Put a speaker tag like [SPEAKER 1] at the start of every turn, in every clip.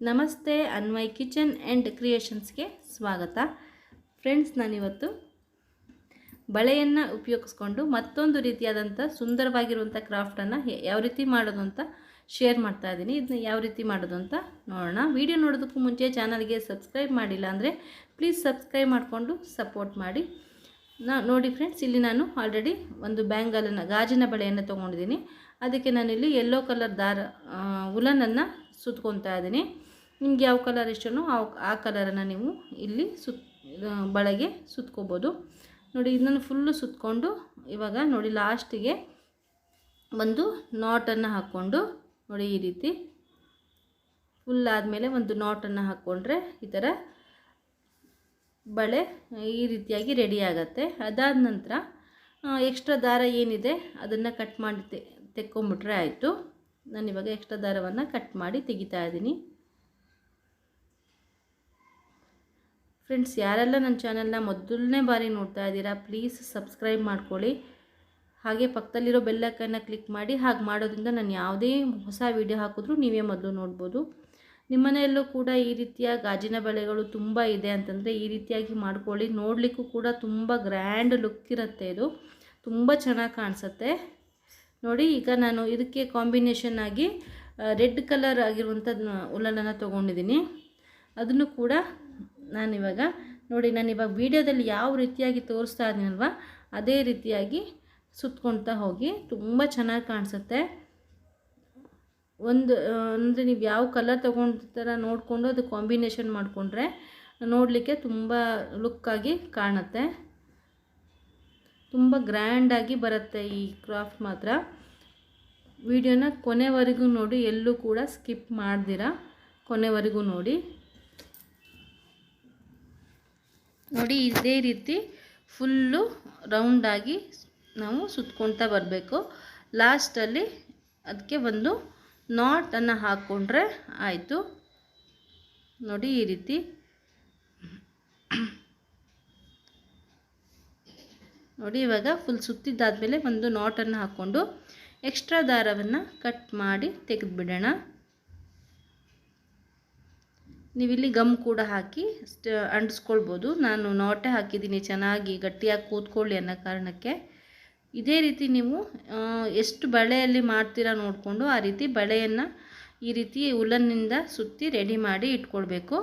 [SPEAKER 1] ನಮಸ್ತೆ Anvay kitchen and ಕ್ರಿಯೇಷನ್ಸ್ಗೆ ಸ್ವಾಗತ. Friends, ನಾನಿವತ್ತು ಬಳೆಯನ್ನು ಉಪಯೋಗಿಸ್ಕೊಂಡು ಮತ್ತೊಂದು ರೀತಿಯಾದಂಥ ಸುಂದರವಾಗಿರುವಂಥ ಕ್ರಾಫ್ಟನ್ನು ಯಾವ ರೀತಿ ಮಾಡೋದು ಅಂತ ಶೇರ್ ಮಾಡ್ತಾ ಇದ್ದೀನಿ. ಇದನ್ನ ಯಾವ ರೀತಿ ಮಾಡೋದು ಅಂತ ನೋಡೋಣ. ವಿಡಿಯೋ ನೋಡೋದಕ್ಕೂ ಮುಂಚೆ ಚಾನಲ್ಗೆ ಸಬ್ಸ್ಕ್ರೈಬ್ ಮಾಡಿಲ್ಲ ಅಂದರೆ ಪ್ಲೀಸ್ ಸಬ್ಸ್ಕ್ರೈಬ್ ಮಾಡಿಕೊಂಡು ಸಪೋರ್ಟ್ ಮಾಡಿ. ನಾ ನೋಡಿ ಫ್ರೆಂಡ್ಸ್, ಇಲ್ಲಿ ನಾನು ಆಲ್ರೆಡಿ ಒಂದು ಬ್ಯಾಂಗಲನ್ನು, ಗಾಜಿನ ಬಳೆಯನ್ನು ತೊಗೊಂಡಿದ್ದೀನಿ. ಅದಕ್ಕೆ ನಾನಿಲ್ಲಿ ಯೆಲ್ಲೋ ಕಲರ್ ದಾರ ಉಲನನ್ನು ಸುತ್ಕೊತಾ ಇದ್ದೀನಿ. ನಿಮ್ಗೆ ಯಾವ ಕಲರ್ ಇಷ್ಟನೋ ಆ ಆ ಕಲರನ್ನು ನೀವು ಇಲ್ಲಿ ಸುತ್ ಬಳೆಗೆ ಸುತ್ಕೋಬೋದು. ನೋಡಿ, ಇದನ್ನು ಫುಲ್ಲು ಸುತ್ಕೊಂಡು ಇವಾಗ ನೋಡಿ ಲಾಸ್ಟಿಗೆ ಒಂದು ನಾಟನ್ನು ಹಾಕ್ಕೊಂಡು ನೋಡಿ ಈ ರೀತಿ ಫುಲ್ ಆದಮೇಲೆ ಒಂದು ನಾಟನ್ನು ಹಾಕ್ಕೊಂಡ್ರೆ ಈ ಥರ ಬಳೆ ಈ ರೀತಿಯಾಗಿ ರೆಡಿ ಆಗುತ್ತೆ. ಅದಾದ ನಂತರ ಎಕ್ಸ್ಟ್ರಾ ದಾರ ಏನಿದೆ ಅದನ್ನು ಕಟ್ ಮಾಡಿ ತೆ ತೆಕ್ಕೊಂಬಿಟ್ರೆ ಆಯಿತು. ನಾನು ಇವಾಗ ಎಕ್ಸ್ಟ್ರಾ ದಾರವನ್ನು ಕಟ್ ಮಾಡಿ ತೆಗಿತಾ ಇದ್ದೀನಿ. ಫ್ರೆಂಡ್ಸ್ ಯಾರೆಲ್ಲ ನನ್ನ ಚಾನಲ್ನ ಮೊದಲನೇ ಬಾರಿ ನೋಡ್ತಾ ಇದ್ದೀರಾ ಪ್ಲೀಸ್ ಸಬ್ಸ್ಕ್ರೈಬ್ ಮಾಡ್ಕೊಳ್ಳಿ. ಹಾಗೆ ಪಕ್ಕದಲ್ಲಿರೋ ಬೆಲ್ಲಕ್ಕನ್ನು ಕ್ಲಿಕ್ ಮಾಡಿ, ಹಾಗೆ ಮಾಡೋದ್ರಿಂದ ನಾನು ಯಾವುದೇ ಹೊಸ ವೀಡಿಯೋ ಹಾಕಿದ್ರೂ ನೀವೇ ಮೊದಲು ನೋಡ್ಬೋದು. ನಿಮ್ಮನೆಯಲ್ಲೂ ಕೂಡ ಈ ರೀತಿಯ ಗಾಜಿನ ಬಳೆಗಳು ತುಂಬ ಇದೆ ಅಂತಂದರೆ ಈ ರೀತಿಯಾಗಿ ಮಾಡ್ಕೊಳ್ಳಿ. ನೋಡಲಿಕ್ಕೂ ಕೂಡ ತುಂಬ ಗ್ರ್ಯಾಂಡ್ ಲುಕ್ ಇರುತ್ತೆ ಇದು. ತುಂಬ ಚೆನ್ನಾಗಿ ಕಾಣಿಸುತ್ತೆ. ನೋಡಿ, ಈಗ ನಾನು ಇದಕ್ಕೆ ಕಾಂಬಿನೇಷನ್ ಆಗಿ ರೆಡ್ ಕಲರ್ ಆಗಿರುವಂಥದ್ದು ಉಲ್ಲನನ್ನು ತೊಗೊಂಡಿದ್ದೀನಿ. ಅದನ್ನು ಕೂಡ ನಾನಿವಾಗ ನೋಡಿ, ನಾನು ಇವಾಗ ವೀಡಿಯೋದಲ್ಲಿ ಯಾವ ರೀತಿಯಾಗಿ ತೋರಿಸ್ತಾ ಇದ್ದೀನಲ್ವ ಅದೇ ರೀತಿಯಾಗಿ ಸುತ್ಕೊಳ್ತಾ ಹೋಗಿ ತುಂಬ ಚೆನ್ನಾಗಿ ಕಾಣಿಸುತ್ತೆ. ಒಂದು ಅಂದರೆ ನೀವು ಯಾವ ಕಲರ್ ತೊಗೊಂಡಿರ್ತಾರ ನೋಡಿಕೊಂಡು ಅದು ಕಾಂಬಿನೇಷನ್ ಮಾಡಿಕೊಂಡ್ರೆ ನೋಡಲಿಕ್ಕೆ ತುಂಬ ಲುಕ್ಕಾಗಿ ಕಾಣುತ್ತೆ. ತುಂಬ ಗ್ರ್ಯಾಂಡಾಗಿ ಬರುತ್ತೆ ಈ ಕ್ರಾಫ್ಟ್ ಮಾತ್ರ. ವಿಡಿಯೋನ ಕೊನೆವರೆಗೂ ನೋಡಿ, ಎಲ್ಲೂ ಕೂಡ ಸ್ಕಿಪ್ ಮಾಡ್ದಿರ, ಕೊನೆವರೆಗೂ ನೋಡಿ. ನೋಡಿ, ಇದೇ ರೀತಿ ಫುಲ್ಲು ರೌಂಡಾಗಿ ನಾವು ಸುತ್ಕೊಳ್ತಾ ಬರಬೇಕು. ಲಾಸ್ಟಲ್ಲಿ ಅದಕ್ಕೆ ಒಂದು ನಾಟನ್ನು ಹಾಕ್ಕೊಂಡ್ರೆ ಆಯಿತು. ನೋಡಿ, ಈ ರೀತಿ. ನೋಡಿ, ಇವಾಗ ಫುಲ್ ಸುತ್ತಿದ್ದಾದಮೇಲೆ ಒಂದು ನಾಟನ್ನು ಹಾಕ್ಕೊಂಡು ಎಕ್ಸ್ಟ್ರಾ ದಾರವನ್ನು ಕಟ್ ಮಾಡಿ ತೆಗೆದುಬಿಡೋಣ. ನೀವಿಲ್ಲಿ ಗಮ್ ಕೂಡ ಹಾಕಿ ಅಂಟಿಸ್ಕೊಳ್ಬೋದು. ನಾನು ನೋಟೆ ಹಾಕಿದ್ದೀನಿ ಚೆನ್ನಾಗಿ ಗಟ್ಟಿಯಾಗಿ ಕೂತ್ಕೊಳ್ಳಿ ಅನ್ನೋ ಕಾರಣಕ್ಕೆ. ಇದೇ ರೀತಿ ನೀವು ಎಷ್ಟು ಬಳೆಯಲ್ಲಿ ಮಾಡ್ತೀರಾ ನೋಡಿಕೊಂಡು ಆ ರೀತಿ ಬಳೆಯನ್ನು ಈ ರೀತಿ ಉಲ್ಲನ್ನಿಂದ ಸುತ್ತಿ ರೆಡಿ ಮಾಡಿ ಇಟ್ಕೊಳ್ಬೇಕು.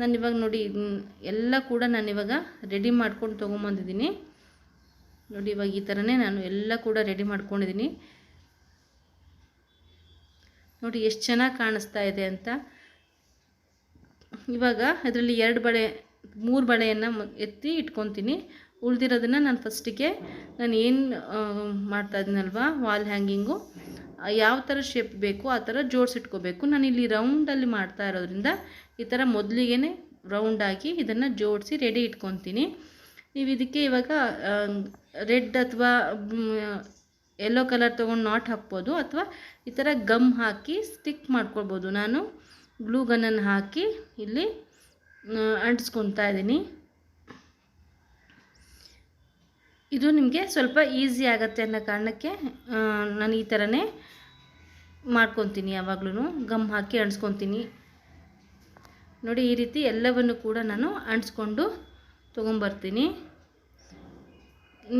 [SPEAKER 1] ನಾನಿವಾಗ ನೋಡಿ ಎಲ್ಲ ಕೂಡ ನಾನಿವಾಗ ರೆಡಿ ಮಾಡ್ಕೊಂಡು ತೊಗೊಂಬಂದಿದ್ದೀನಿ. ನೋಡಿ ಇವಾಗ ಈ ಥರನೇ ನಾನು ಎಲ್ಲ ಕೂಡ ರೆಡಿ ಮಾಡ್ಕೊಂಡಿದ್ದೀನಿ. ನೋಡಿ ಎಷ್ಟು ಚೆನ್ನಾಗಿ ಕಾಣಿಸ್ತಾ ಇದೆ ಅಂತ. ಇವಾಗ ಅದರಲ್ಲಿ ಎರಡು ಬಳೆ, ಮೂರು ಬಳೆಯನ್ನು ಎತ್ತಿ ಇಟ್ಕೊತೀನಿ. ಉಳಿದಿರೋದನ್ನು ನಾನು ಫಸ್ಟಿಗೆ ನಾನು ಏನು ಮಾಡ್ತಾ ಇದ್ದೀನಲ್ವ ವಾಲ್ ಹ್ಯಾಂಗಿಂಗು ಯಾವ ಥರ ಶೇಪ್ ಬೇಕು, ಆ ಥರ ಜೋಡಿಸಿಟ್ಕೋಬೇಕು ನಾನು ಇಲ್ಲಿ ರೌಂಡಲ್ಲಿ ಮಾಡ್ತಾ ಇರೋದ್ರಿಂದ ಈ ಥರ ಮೊದಲಿಗೆ ರೌಂಡಾಗಿ ಇದನ್ನು ಜೋಡಿಸಿ ರೆಡಿ ಇಟ್ಕೊತೀನಿ. ನೀವು ಇದಕ್ಕೆ ಇವಾಗ ರೆಡ್ ಅಥವಾ ಯೆಲ್ಲೋ ಕಲರ್ ತೊಗೊಂಡು ನಾಟ್ ಹಾಕ್ಬೋದು ಅಥವಾ ಈ ಥರ ಗಮ್ ಹಾಕಿ ಸ್ಟಿಕ್ ಮಾಡ್ಕೊಳ್ಬೋದು. ನಾನು ಗ್ಲೂ ಗನ್ನನ್ನು ಹಾಕಿ ಇಲ್ಲಿ ಅಂಟಿಸ್ಕೊತಾ ಇದ್ದೀನಿ. ಇದು ನಿಮಗೆ ಸ್ವಲ್ಪ ಈಸಿ ಆಗುತ್ತೆ ಅನ್ನೋ ಕಾರಣಕ್ಕೆ ನಾನು ಈ ಥರನೇ ಮಾಡ್ಕೊತೀನಿ ಯಾವಾಗ್ಲೂ ಗಮ್ ಹಾಕಿ ಅಂಟಿಸ್ಕೊತೀನಿ. ನೋಡಿ, ಈ ರೀತಿ ಎಲ್ಲವನ್ನು ಕೂಡ ನಾನು ಅಂಟಿಸ್ಕೊಂಡು ತೊಗೊಂಬರ್ತೀನಿ.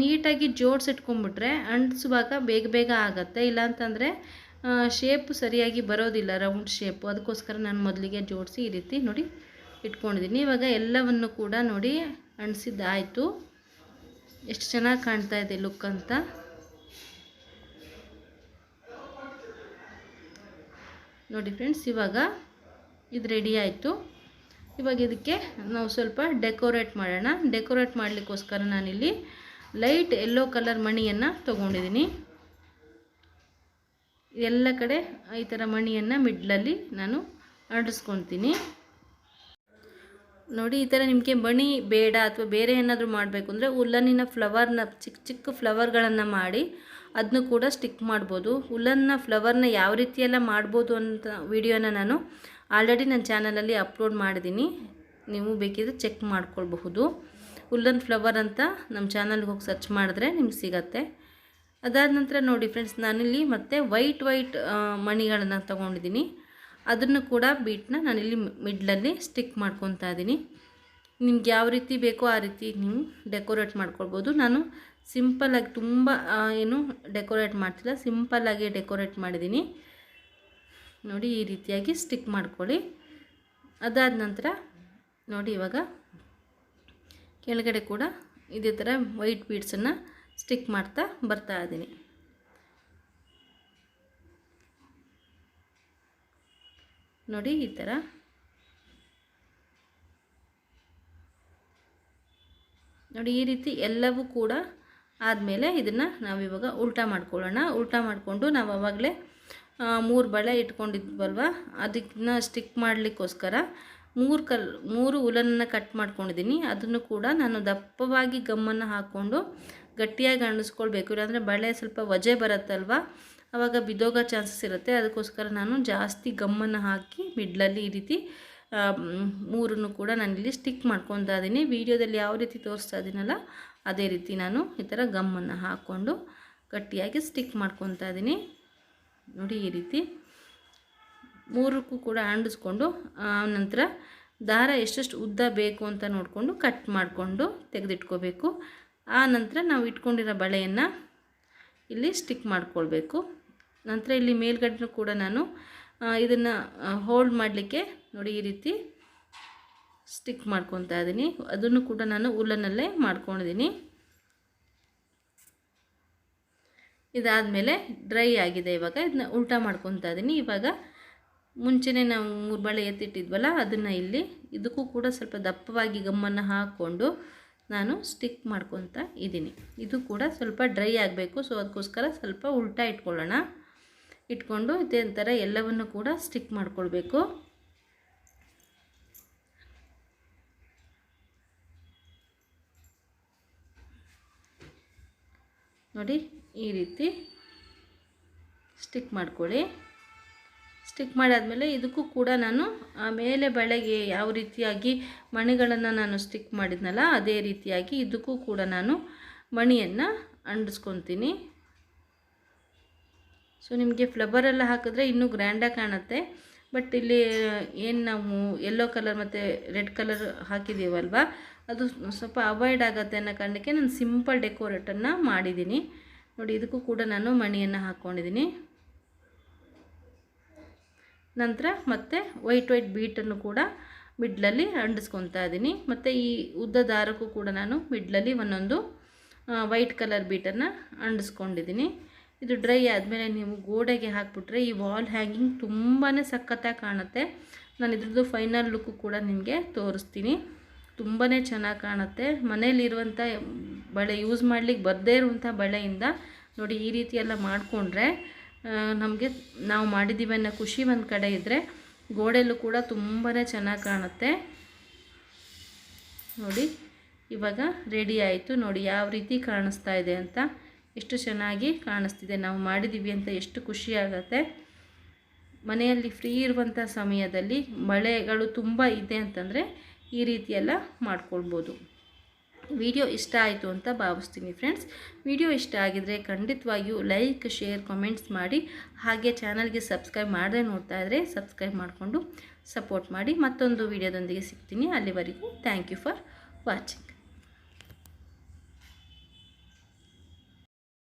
[SPEAKER 1] ನೀಟಾಗಿ ಜೋಡಿಸಿಟ್ಕೊಂಡ್ಬಿಟ್ರೆ ಅಂಟಿಸುವಾಗ ಬೇಗ ಬೇಗ ಆಗುತ್ತೆ. ಇಲ್ಲಾಂತಂದರೆ ಶೇಪ್ ಸರಿಯಾಗಿ ಬರೋದಿಲ್ಲ ರೌಂಡ್ ಶೇಪು ಅದಕ್ಕೋಸ್ಕರ ನಾನು ಮೊದಲಿಗೆ ಜೋಡಿಸಿ ಈ ರೀತಿ ನೋಡಿ ಇಟ್ಕೊಂಡಿದ್ದೀನಿ ಇವಾಗ ಎಲ್ಲವನ್ನು ಕೂಡ ನೋಡಿ ಅಣಿಸಿದ್ದಾಯಿತು ಎಷ್ಟು ಚೆನ್ನಾಗಿ ಕಾಣ್ತಾ ಇದೆ ಲುಕ್ ಅಂತ. ನೋಡಿ ಫ್ರೆಂಡ್ಸ್ ಇವಾಗ ಇದು ರೆಡಿ ಆಯಿತು. ಇವಾಗ ಇದಕ್ಕೆ ನಾವು ಸ್ವಲ್ಪ ಡೆಕೋರೇಟ್ ಮಾಡೋಣ. ಡೆಕೋರೇಟ್ ಮಾಡಲಿಕ್ಕೋಸ್ಕರ ನಾನಿಲ್ಲಿ ಲೈಟ್ ಎಲ್ಲೋ ಕಲರ್ ಮಣಿಯನ್ನು ತೊಗೊಂಡಿದ್ದೀನಿ ಎಲ್ಲ ಕಡೆ ಈ ಥರ ಮಣಿಯನ್ನು ಮಿಡ್ಲಲ್ಲಿ ನಾನು ಅಂಟಿಸ್ಕೊತೀನಿ ನೋಡಿ, ಈ ಥರ ನಿಮಗೆ ಮಣಿ ಬೇಡ ಅಥವಾ ಬೇರೆ ಏನಾದರೂ ಮಾಡಬೇಕು ಅಂದರೆ ಉಲ್ಲನ್ನಿನ ಫ್ಲವರ್ನ ಚಿಕ್ಕ ಚಿಕ್ಕ ಫ್ಲವರ್ಗಳನ್ನು ಮಾಡಿ ಅದನ್ನು ಕೂಡ ಸ್ಟಿಕ್ ಮಾಡ್ಬೋದು. ಉಲ್ಲನ್ನ ಫ್ಲವರ್ನ ಯಾವ ರೀತಿಯೆಲ್ಲ ಮಾಡ್ಬೋದು ಅಂತ ವಿಡಿಯೋನ ನಾನು ಆಲ್ರೆಡಿ ನನ್ನ ಚಾನಲಲ್ಲಿ ಅಪ್ಲೋಡ್ ಮಾಡಿದ್ದೀನಿ ನೀವು ಬೇಕಿದ್ರೆ ಚೆಕ್ ಮಾಡ್ಕೊಳ್ಬಹುದು. ಉಲ್ಲನ್ ಫ್ಲವರ್ ಅಂತ ನಮ್ಮ ಚಾನಲ್ಗೆ ಹೋಗಿ ಸರ್ಚ್ ಮಾಡಿದ್ರೆ ನಿಮ್ಗೆ ಸಿಗತ್ತೆ. ಅದಾದ ನಂತರ ನೋಡಿ ಫ್ರೆಂಡ್ಸ್ ನಾನಿಲ್ಲಿ ಮತ್ತೆ ವೈಟ್ ವೈಟ್ ಮಣಿಗಳನ್ನು ತೊಗೊಂಡಿದ್ದೀನಿ. ಅದನ್ನು ಕೂಡ ಬೀಟ್ನ ನಾನಿಲ್ಲಿ ಮಿಡ್ಲಲ್ಲಿ ಸ್ಟಿಕ್ ಮಾಡ್ಕೊತಾ ಇದ್ದೀನಿ. ನಿಮ್ಗೆ ಯಾವ ರೀತಿ ಬೇಕೋ ಆ ರೀತಿ ನೀವು ಡೆಕೋರೇಟ್ ಮಾಡ್ಕೊಳ್ಬೋದು. ನಾನು ಸಿಂಪಲ್ಲಾಗಿ ತುಂಬ ಏನು ಡೆಕೋರೇಟ್ ಮಾಡ್ತಿಲ್ಲ ಸಿಂಪಲ್ಲಾಗಿ ಡೆಕೋರೇಟ್ ಮಾಡಿದ್ದೀನಿ. ನೋಡಿ ಈ ರೀತಿಯಾಗಿ ಸ್ಟಿಕ್ ಮಾಡ್ಕೊಳ್ಳಿ. ಅದಾದ ನಂತರ ನೋಡಿ ಇವಾಗ ಕೆಳಗಡೆ ಕೂಡ ಇದೇ ಥರ ವೈಟ್ ಬೀಡ್ಸನ್ನು ಸ್ಟಿಕ್ ಮಾಡ್ತಾ ಬರ್ತಾ ಇದ್ದೀನಿ. ನೋಡಿ ಈ ಥರ. ನೋಡಿ ಈ ರೀತಿ ಎಲ್ಲವೂ ಕೂಡ ಆದಮೇಲೆ ಇದನ್ನು ನಾವಿವಾಗ ಉಲ್ಟಾ ಮಾಡ್ಕೊಳ್ಳೋಣ. ಉಲ್ಟಾ ಮಾಡಿಕೊಂಡು ನಾವು ಆವಾಗಲೇ ಮೂರು ಬಳೆ ಇಟ್ಕೊಂಡಿದ್ವಲ್ವ? ಅದನ್ನ ಸ್ಟಿಕ್ ಮಾಡಲಿಕ್ಕೋಸ್ಕರ ಮೂರು ಕಲ್, ಮೂರು ಉಲನನ್ನು ಕಟ್ ಮಾಡ್ಕೊಂಡಿದ್ದೀನಿ. ಅದನ್ನು ಕೂಡ ನಾನು ದಪ್ಪವಾಗಿ ಗಮ್ಮನ್ನು ಹಾಕ್ಕೊಂಡು ಗಟ್ಟಿಯಾಗಿ ಅಣಿಸ್ಕೊಳ್ಬೇಕು. ಇಲ್ಲಾಂದರೆ ಬಳೆ ಸ್ವಲ್ಪ ವಜೆ ಬರುತ್ತಲ್ವ? ಆವಾಗ ಬಿದ್ದೋಗೋ ಚಾನ್ಸಸ್ ಇರುತ್ತೆ. ಅದಕ್ಕೋಸ್ಕರ ನಾನು ಜಾಸ್ತಿ ಗಮ್ಮನ್ನು ಹಾಕಿ ಮಿಡ್ಲಲ್ಲಿ ಈ ರೀತಿ ಮೂರನ್ನು ಕೂಡ ನಾನಿಲ್ಲಿ ಸ್ಟಿಕ್ ಮಾಡ್ಕೊತಾ ಇದ್ದೀನಿ. ವೀಡಿಯೋದಲ್ಲಿ ಯಾವ ರೀತಿ ತೋರಿಸ್ತಾ ಇದ್ದೀನಲ್ಲ, ಅದೇ ರೀತಿ ನಾನು ಈ ಥರ ಗಮ್ಮನ್ನು ಹಾಕ್ಕೊಂಡು ಗಟ್ಟಿಯಾಗಿ ಸ್ಟಿಕ್ ಮಾಡ್ಕೊತಾ ಇದ್ದೀನಿ. ನೋಡಿ ಈ ರೀತಿ. ಮೂರಕ್ಕೂ ಕೂಡ ಅಂಡಿಸ್ಕೊಂಡು ನಂತರ ದಾರ ಎಷ್ಟೆಷ್ಟು ಉದ್ದ ಬೇಕು ಅಂತ ನೋಡಿಕೊಂಡು ಕಟ್ ಮಾಡಿಕೊಂಡು ತೆಗೆದಿಟ್ಕೋಬೇಕು. ಆ ನಂತರ ನಾವು ಇಟ್ಕೊಂಡಿರೋ ಬಳೆಯನ್ನು ಇಲ್ಲಿ ಸ್ಟಿಕ್ ಮಾಡಿಕೊಳ್ಬೇಕು. ನಂತರ ಇಲ್ಲಿ ಮೇಲ್ಗಡೆನೂ ಕೂಡ ನಾನು ಇದನ್ನು ಹೋಲ್ಡ್ ಮಾಡಲಿಕ್ಕೆ ನೋಡಿ ಈ ರೀತಿ ಸ್ಟಿಕ್ ಮಾಡ್ಕೊತಾ ಇದ್ದೀನಿ. ಅದನ್ನು ಕೂಡ ನಾನು ಉಲ್ಲನಲ್ಲೇ ಮಾಡ್ಕೊಂಡಿದ್ದೀನಿ. ಇದಾದಮೇಲೆ ಡ್ರೈ ಆಗಿದೆ ಇವಾಗ. ಇದನ್ನ ಉಲ್ಟಾ ಮಾಡ್ಕೊತಾ ಇದ್ದೀನಿ. ಇವಾಗ ಮುಂಚೆನೇ ನಾವು ಮೂರು ಬಳೆ ಎತ್ತಿಟ್ಟಿದ್ವಲ್ಲ, ಅದನ್ನು ಇಲ್ಲಿ, ಇದಕ್ಕೂ ಕೂಡ ಸ್ವಲ್ಪ ದಪ್ಪವಾಗಿ ಗಮ್ಮನ್ನು ಹಾಕ್ಕೊಂಡು ನಾನು ಸ್ಟಿಕ್ ಮಾಡ್ಕೊತಾ ಇದ್ದೀನಿ. ಇದು ಕೂಡ ಸ್ವಲ್ಪ ಡ್ರೈ ಆಗಬೇಕು ಸೊ ಅದಕ್ಕೋಸ್ಕರ ಸ್ವಲ್ಪ ಉಲ್ಟಾ ಇಟ್ಕೊಳ್ಳೋಣ. ಇಟ್ಕೊಂಡು ಇದೇ ಥರ ಎಲ್ಲವನ್ನು ಕೂಡ ಸ್ಟಿಕ್ ಮಾಡಿಕೊಳ್ಬೇಕು. ನೋಡಿ, ಈ ರೀತಿ ಸ್ಟಿಕ್ ಮಾಡ್ಕೊಳ್ಳಿ. ಸ್ಟಿಕ್ ಮಾಡಾದಮೇಲೆ ಇದಕ್ಕೂ ಕೂಡ ನಾನು ಮೇಲೆ ಬಳೆಗೆ ಯಾವ ರೀತಿಯಾಗಿ ಮಣಿಗಳನ್ನು ನಾನು ಸ್ಟಿಕ್ ಮಾಡಿದ್ನಲ್ಲ, ಅದೇ ರೀತಿಯಾಗಿ ಇದಕ್ಕೂ ಕೂಡ ನಾನು ಮಣಿಯನ್ನು ಅಂಡಿಸ್ಕೊತೀನಿ ಸೊ ನಿಮಗೆ ಫ್ಲವರೆಲ್ಲ ಹಾಕಿದ್ರೆ ಇನ್ನೂ ಗ್ರ್ಯಾಂಡಾಗಿ ಕಾಣುತ್ತೆ. ಬಟ್ ಇಲ್ಲಿ ಏನು ನಾವು ಯೆಲ್ಲೋ ಕಲರ್ ಮತ್ತು ರೆಡ್ ಕಲರ್ ಹಾಕಿದ್ದೀವಲ್ವ ಅದು ಸ್ವಲ್ಪ ಅವಾಯ್ಡ್ ಆಗುತ್ತೆ ಅನ್ನೋ ಕಾರಣಕ್ಕೆ ನಾನು ಸಿಂಪಲ್ ಡೆಕೋರೇಟನ್ನು ಮಾಡಿದ್ದೀನಿ. ನೋಡಿ, ಇದಕ್ಕೂ ಕೂಡ ನಾನು ಮಣಿಯನ್ನು ಹಾಕ್ಕೊಂಡಿದ್ದೀನಿ ನಂತರ ಮತ್ತೆ ವೈಟ್ ವೈಟ್ ಬೀಟನ್ನು ಕೂಡ ಮಿಡ್ಲಲ್ಲಿ ಅಂಟಿಸ್ಕೊತಾ ಇದ್ದೀನಿ. ಮತ್ತು ಈ ಉದ್ದ ದಾರಕ್ಕೂ ಕೂಡ ನಾನು ಮಿಡ್ಲಲ್ಲಿ ಒಂದೊಂದು ವೈಟ್ ಕಲರ್ ಬೀಟನ್ನು ಅಂಟಿಸ್ಕೊಂಡಿದ್ದೀನಿ. ಇದು ಡ್ರೈ ಆದಮೇಲೆ ನೀವು ಗೋಡೆಗೆ ಹಾಕಿಬಿಟ್ರೆ ಈ ವಾಲ್ ಹ್ಯಾಂಗಿಂಗ್ ತುಂಬಾ ಸಖತ್ತಾಗಿ ಕಾಣುತ್ತೆ. ನಾನು ಇದ್ರದ್ದು ಫೈನಲ್ ಲುಕ್ಕು ಕೂಡ ನಿಮಗೆ ತೋರಿಸ್ತೀನಿ. ತುಂಬಾ ಚೆನ್ನಾಗಿ ಕಾಣುತ್ತೆ. ಮನೇಲಿರುವಂಥ ಬಳೆ ಯೂಸ್ ಮಾಡ್ಲಿಕ್ಕೆ ಬರದೇ ಇರುವಂಥ ಬಳೆಯಿಂದ ನೋಡಿ ಈ ರೀತಿ ಎಲ್ಲ ಮಾಡಿಕೊಂಡ್ರೆ ನಮಗೆ ನಾವು ಮಾಡಿದ್ದೀವಿ ಅನ್ನೋ ಖುಷಿ ಒಂದು ಕಡೆ ಇದ್ದರೆ ಗೋಡೆಯಲ್ಲೂ ಕೂಡ ತುಂಬಾ ಚೆನ್ನಾಗಿ ಕಾಣುತ್ತೆ. ನೋಡಿ, ಇವಾಗ ರೆಡಿ ಆಯಿತು. ನೋಡಿ, ಯಾವ ರೀತಿ ಕಾಣಿಸ್ತಾ ಇದೆ ಅಂತ. ಎಷ್ಟು ಚೆನ್ನಾಗಿ ಕಾಣಿಸ್ತಿದೆ. ನಾವು ಮಾಡಿದ್ದೀವಿ ಅಂತ ಎಷ್ಟು ಖುಷಿ ಆಗುತ್ತೆ. ಮನೆಯಲ್ಲಿ ಫ್ರೀ ಇರುವಂಥ ಸಮಯದಲ್ಲಿ ಮಳೆಗಳು ತುಂಬ ಇದೆ ಅಂತಂದರೆ ಈ ರೀತಿಯೆಲ್ಲ ಮಾಡ್ಕೊಳ್ಬೋದು. ವಿಡಿಯೋ ಇಷ್ಟ ಆಯಿತು ಅಂತ ಭಾವಿಸ್ತೀನಿ ಫ್ರೆಂಡ್ಸ್ ವಿಡಿಯೋ ಇಷ್ಟ ಆಗಿದ್ರೆ ಖಂಡಿತವಾಗಿಯೂ ಲೈಕ್ ಶೇರ್ ಕಮೆಂಟ್ಸ್ ಮಾಡಿ. ಹಾಗೆ ಚಾನಲ್ಗೆ ಸಬ್ಸ್ಕ್ರೈಬ್ ಮಾಡದೆ ನೋಡ್ತಾ ಇದ್ದರೆ ಸಬ್ಸ್ಕ್ರೈಬ್ ಮಾಡಿಕೊಂಡು ಸಪೋರ್ಟ್ ಮಾಡಿ. ಮತ್ತೊಂದು ವಿಡಿಯೋದೊಂದಿಗೆ ಸಿಗ್ತೀನಿ. ಅಲ್ಲಿವರೆಗೂ ಥ್ಯಾಂಕ್ ಯು ಫಾರ್ ವಾಚಿಂಗ್